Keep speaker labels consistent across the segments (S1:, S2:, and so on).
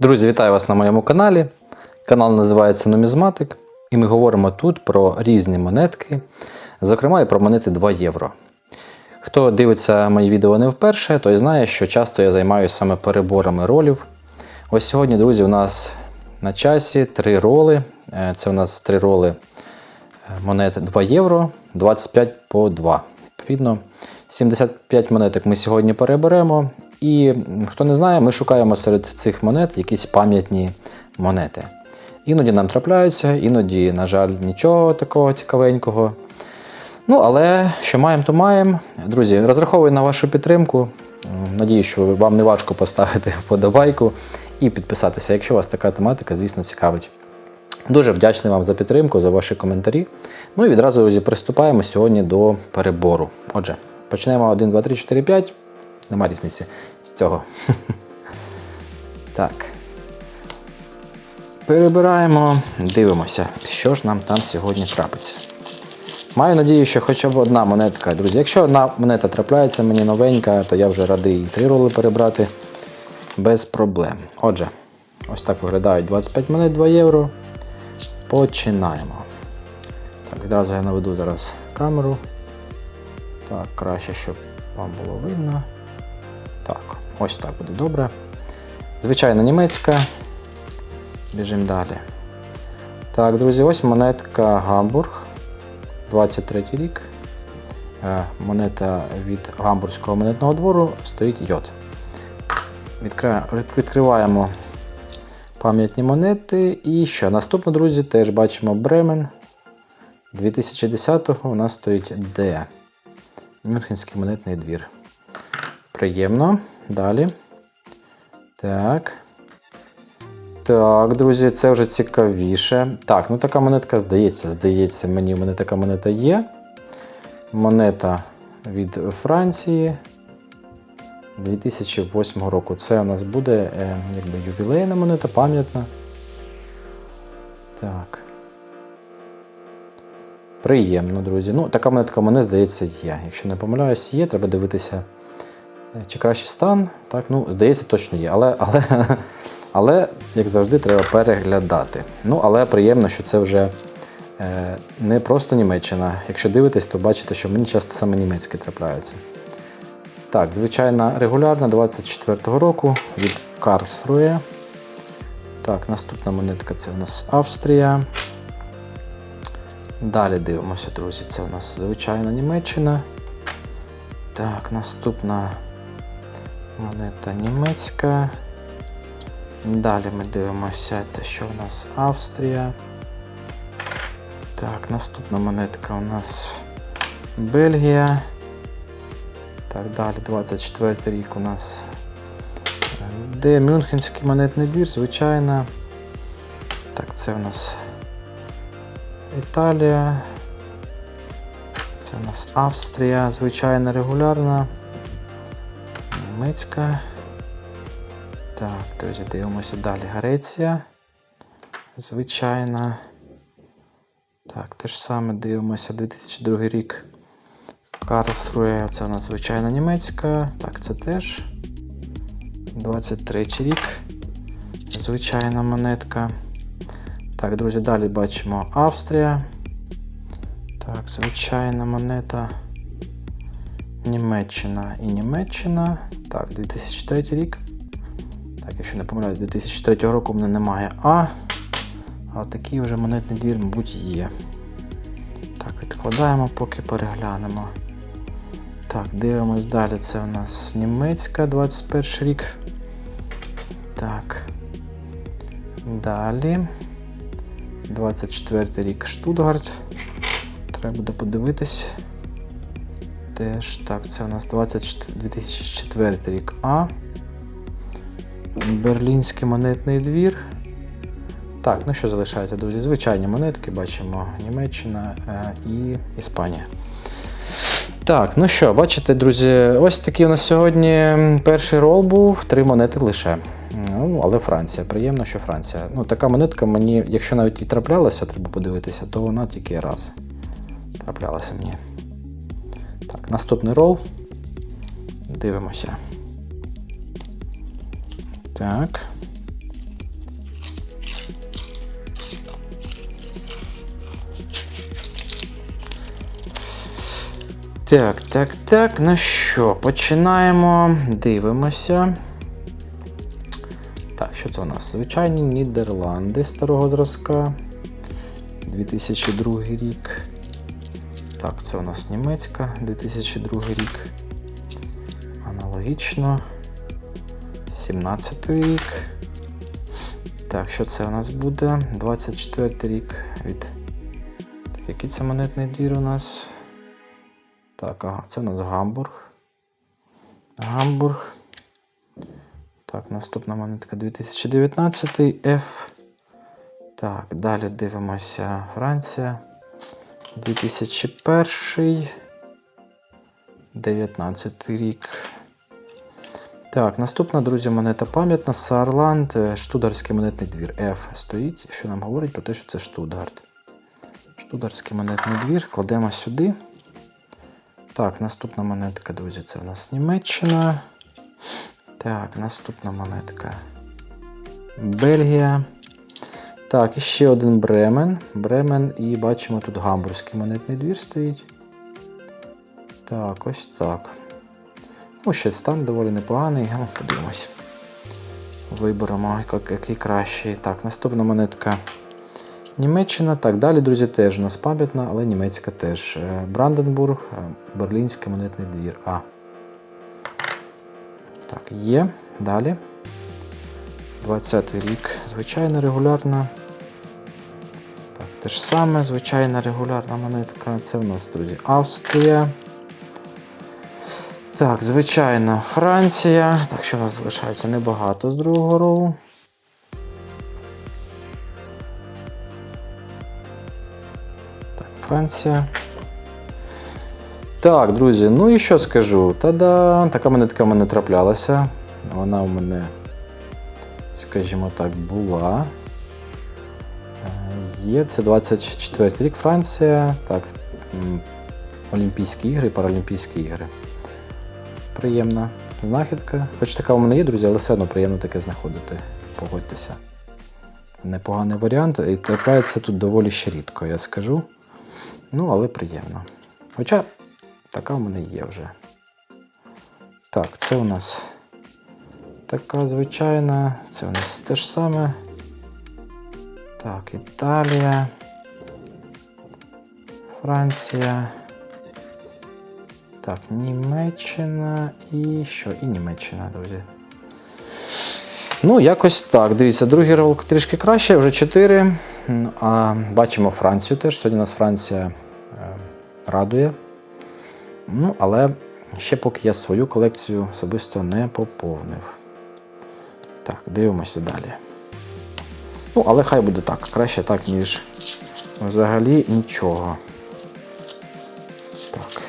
S1: Друзі, вітаю вас на моєму каналі. Канал називається Нумізматик, і ми говоримо тут про різні монетки, зокрема і про монети 2 євро. Хто дивиться мої відео не вперше, той знає, що часто я займаюся саме переборами ролів. Ось сьогодні, друзі, у нас на часі три роли. Е, Це у нас три роли е, монет 2 євро, 25 по 2. Відповідно, 75 монеток ми сьогодні переберемо. І хто не знає, ми шукаємо серед цих монет якісь пам'ятні монети. Іноді нам трапляються, іноді, на жаль, нічого такого цікавенького. Ну, але що маємо, то маємо. Друзі, розраховую на вашу підтримку. Надію, що вам не важко поставити вподобайку і підписатися, якщо вас така тематика, звісно, цікавить. Дуже вдячний вам за підтримку, за ваші коментарі. Ну і відразу друзі, приступаємо сьогодні до перебору. Отже, почнемо 1, 2, 3, 4, 5. Нема різниці з цього. Так. Перебираємо, дивимося, що ж нам там сьогодні трапиться. Маю надію, що хоча б одна монетка. Друзі, якщо одна монета трапляється мені новенька, то я вже радий і три роли перебрати без проблем. Отже, ось так виглядають 25 монет 2 євро. Починаємо. Так, відразу я наведу зараз камеру. Так, краще, щоб вам було видно. Так, ось так буде добре. Звичайно, німецька. Біжимо далі. Так, друзі, ось монетка Гамбург. 23 рік. Е, Монета від Гамбурзького монетного двору стоїть йод. Відкриваємо пам'ятні монети. І що? Наступно, друзі, теж бачимо Бремен. 2010-го у нас стоїть Д. Мюнхенський монетний двір. Приємно. Далі. Так. Так, друзі, це вже цікавіше. Так, ну така монетка здається, здається, мені в мене така монета є. Монета від Франції 2008 року. Це у нас буде е, якби ювілейна монета, пам'ятна. Так. Приємно, друзі. Ну, така монетка мене, здається, є. Якщо не помиляюсь, є, треба дивитися, чи кращий стан. Так, ну, здається, точно є. Але, але, але як завжди, треба переглядати. Ну, але приємно, що це вже е, не просто Німеччина. Якщо дивитесь, то бачите, що мені часто саме німецькі трапляються. Так, звичайна регулярна 24-го року від Karlsruhe. Так, наступна монетка це у нас Австрія. Далі дивимося, друзі, це у нас звичайна Німеччина. Так, наступна монета німецька. Далі ми дивимося, що у нас Австрія. Так, наступна монетка у нас Бельгія. Так, далі 24 рік у нас. е, Де Мюнхенський монетний двір, звичайно. Так, це у нас Італія. Це у нас Австрія, звичайна регулярна. Німецька. Так, друзі, дивимося далі. Греція. Звичайна. Так, те ж саме дивимося 2002 рік. Karlsruhe, це у нас звичайна німецька. Так, це теж. 23 рік. Звичайна монетка. Так, друзі, далі бачимо Австрія. Так, звичайна монета. Німеччина і Німеччина. Так, 2003 рік. Так, якщо не помиляюсь, 2003 року в мене немає А. Але такий вже монетний двір, мабуть, є. Так, відкладаємо, поки переглянемо. Так, дивимось далі. Це у нас німецька 21 рік. Так. Далі. 24 рік Штутгарт. Треба буде подивитись. Теж так, це у нас 24, 2004 рік А. Берлінський монетний двір. Так, ну що залишається, друзі? Звичайні монетки, бачимо Німеччина е, і Іспанія. Так, ну що, бачите, друзі, ось такий у нас сьогодні перший рол був, три монети лише. Ну, але Франція. Приємно, що Франція. Ну, така монетка мені, якщо навіть і траплялася, треба подивитися, то вона тільки раз траплялася мені. Так, наступний рол. Дивимося. Так. Так, так, так, ну що, починаємо, дивимося. Так, що це у нас? Звичайні Нідерланди старого зразка. 2002 рік. Так, це у нас німецька, 2002 рік. Аналогічно. 17 рік. Так, що це у нас буде? 24 рік від. Так, який це монетний двір у нас? Так, ага, це у нас Гамбург. Гамбург. Так, наступна монетка 2019 F. Так, далі дивимося Франція. 2001. 19 рік. Так, наступна, друзі, монета пам'ятна. Саарланд, е, Штутгарський монетний двір. F стоїть, що нам говорить про те, що це Штутгарт. Штутгарський монетний двір. Кладемо сюди. Так, наступна монетка, друзі, це у нас Німеччина. Так, наступна монетка. Бельгія. Так, і ще один Бремен. Бремен і бачимо тут гамбурзький монетний двір стоїть. Так, ось так. Ну, ще стан доволі непоганий. Ну, подивимось. Виберемо, як- який кращий. Так, наступна монетка. Німеччина. Так, далі, друзі, теж у нас пам'ятна, але німецька теж. Е, Бранденбург, е, Берлінський монетний двір. А. Так, є. Далі. 20-й рік. Звичайна регулярна. Те ж саме, звичайна регулярна монетка. Це в нас, друзі, Австрія. Так, звичайна Франція. Так, що у нас залишається небагато з другого ролу. Так, Франція. Так, друзі, ну і що скажу? Та-да, така монетка в мене траплялася. Вона у мене, скажімо так, була. Є, це 24 рік Франція. Так, Олімпійські ігри, Паралімпійські ігри. Приємна знахідка. Хоч така у мене є, друзі, але все одно приємно таке знаходити. Погодьтеся. Непоганий варіант. І трапляється тут доволі ще рідко, я скажу. Ну, але приємно. Хоча така у мене є вже. Так, це у нас така звичайна. Це у нас те ж саме. Так, Італія. Франція. Так, Німеччина і що? І Німеччина, друзі. Ну, якось так. Дивіться, другий ролик трішки краще, вже 4. А бачимо Францію теж. Сьогодні нас Франція е, радує. Ну, але ще поки я свою колекцію особисто не поповнив. Так, дивимося далі. Ну, але хай буде так. Краще так, ніж взагалі нічого. Так.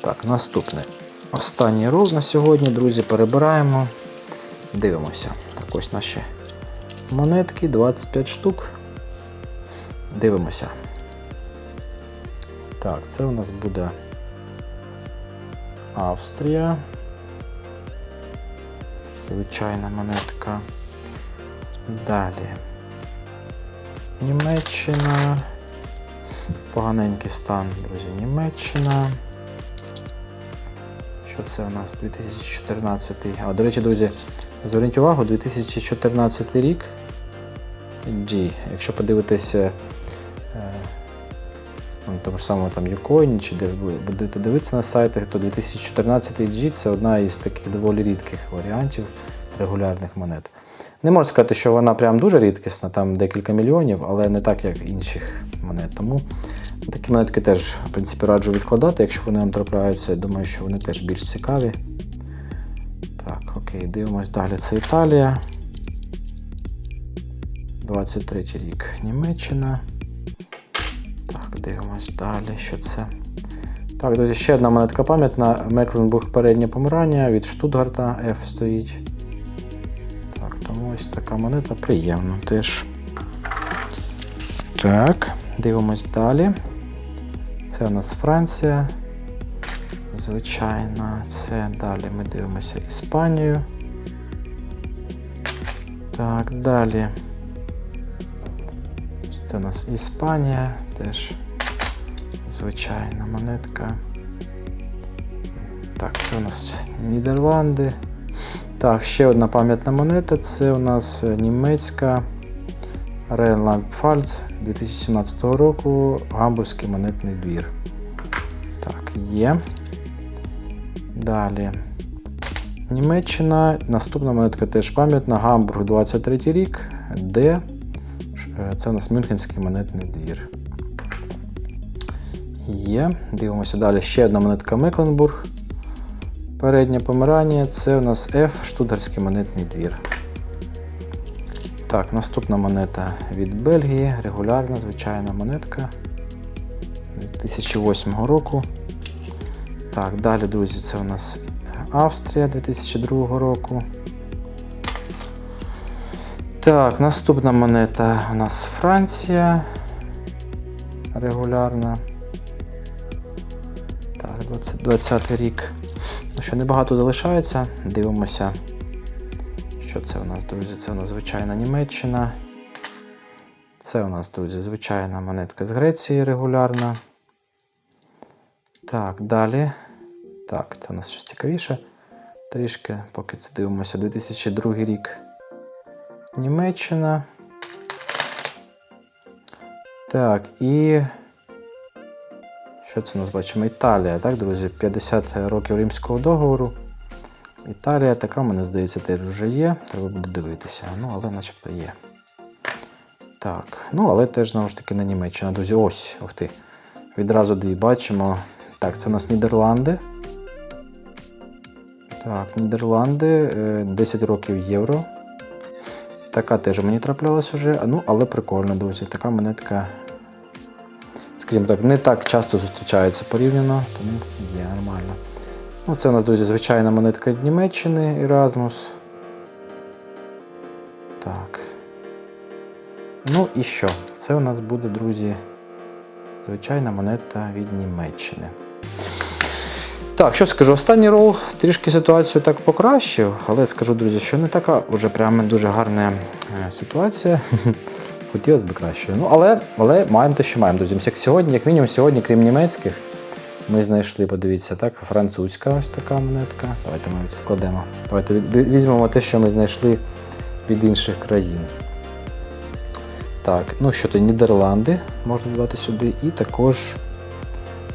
S1: Так, наступне. Останній рол на сьогодні, друзі, перебираємо. Дивимося. Так, ось наші монетки, 25 штук. Дивимося. Так, це у нас буде Австрія. Звичайна монетка. Далі. Німеччина. Поганенький стан, друзі, Німеччина. Що це у нас? 2014. А, до речі, друзі, зверніть увагу, 2014 рік. G. Якщо подивитися е, ну, тому ж самому там Ucoin, чи де будете дивитися на сайтах, то 2014 G це одна із таких доволі рідких варіантів регулярних монет. Не можу сказати, що вона прям дуже рідкісна, там декілька мільйонів, але не так, як інших монет. Тому такі монетки теж, в принципі, раджу відкладати, якщо вони вам трапляються. Я думаю, що вони теж більш цікаві. Так, окей, дивимось далі. Це Італія. 23 рік Німеччина. Так, дивимось далі, що це. Так, друзі, ще одна монетка пам'ятна. Мекленбург переднє помирання від Штутгарта F стоїть. Тому ось така монета приємна теж. Так, дивимось далі. Це у нас Франція. Звичайно, це далі ми дивимося Іспанію. Так, далі. Це у нас Іспанія теж Звичайна монетка. Так, це у нас Нідерланди. Так, ще одна пам'ятна монета. Це у нас е, німецька Rheinland Pfalz 2017 року Гамбурзький монетний двір. Так, є. Далі. Німеччина. Наступна монетка теж пам'ятна. Гамбург 23 рік. Ш- е, Це у нас Мюнхенський монетний двір. Є. Дивимося далі. Ще одна монетка Мекленбург. Переднє помирання це у нас F, Штутгарський монетний двір. Так, наступна монета від Бельгії, регулярна, звичайна монетка 2008 року. Так, далі, друзі, це у нас Австрія 2002 року. Так, наступна монета у нас Франція. Регулярна. Так, 20, 20 рік. Що, небагато залишається. Дивимося. Що це у нас, друзі? Це у нас звичайна Німеччина. Це у нас, друзі, звичайна монетка з Греції регулярна. Так, далі. Так, це у нас щось цікавіше. Трішки, поки це дивимося, 2002 рік. Німеччина. Так, і. Що це у нас бачимо? Італія, так, друзі? 50 років Римського договору. Італія така, мені здається, теж вже є. Треба буде дивитися. Ну, але начебто є. Так, ну, але теж знову ж таки не Німеччина. Друзі, ось, ух ти. Відразу дві бачимо. Так, це у нас Нідерланди. Так, Нідерланди, е, 10 років євро. Така теж мені траплялась уже. Ну, але прикольно, друзі. Така монетка. Скажімо так, не так часто зустрічається порівняно, тому є нормально. Ну, це у нас, друзі, звичайна монетка Німеччини Erasmus. Так. Ну і що? Це у нас буде, друзі, звичайна монета від Німеччини. Так, що скажу, останній рол трішки ситуацію так покращив, але скажу, друзі, що не така вже прямо дуже гарна е, ситуація. Хотілося б краще. Ну, але, але маємо те, що маємо, друзі. Як сьогодні, як мінімум, сьогодні, крім німецьких, ми знайшли, подивіться, так, французька ось така монетка. Давайте ми відкладемо. Давайте візьмемо те, що ми знайшли від інших країн. Так, ну що то Нідерланди можна додати сюди, і також,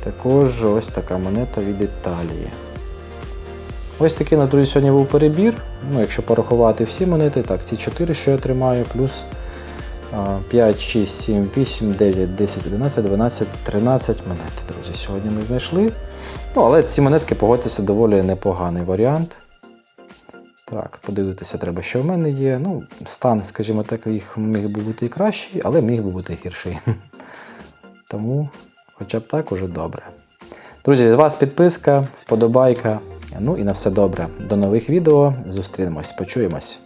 S1: також ось така монета від Італії. Ось такий у нас, друзі, сьогодні був перебір. Ну, якщо порахувати всі монети, так, ці 4, що я тримаю, плюс 5, 6, 7, 8, 9, 10, 11, 12, 13 монет, друзі, сьогодні ми знайшли. Ну, але ці монетки, погодьтеся, доволі непоганий варіант. Так, подивитися треба, що в мене є. Ну, стан, скажімо так, їх міг би бути і кращий, але міг би бути гірший. Тому, хоча б так, уже добре. Друзі, з вас підписка, вподобайка. Ну і на все добре. До нових відео. Зустрінемось, почуємось.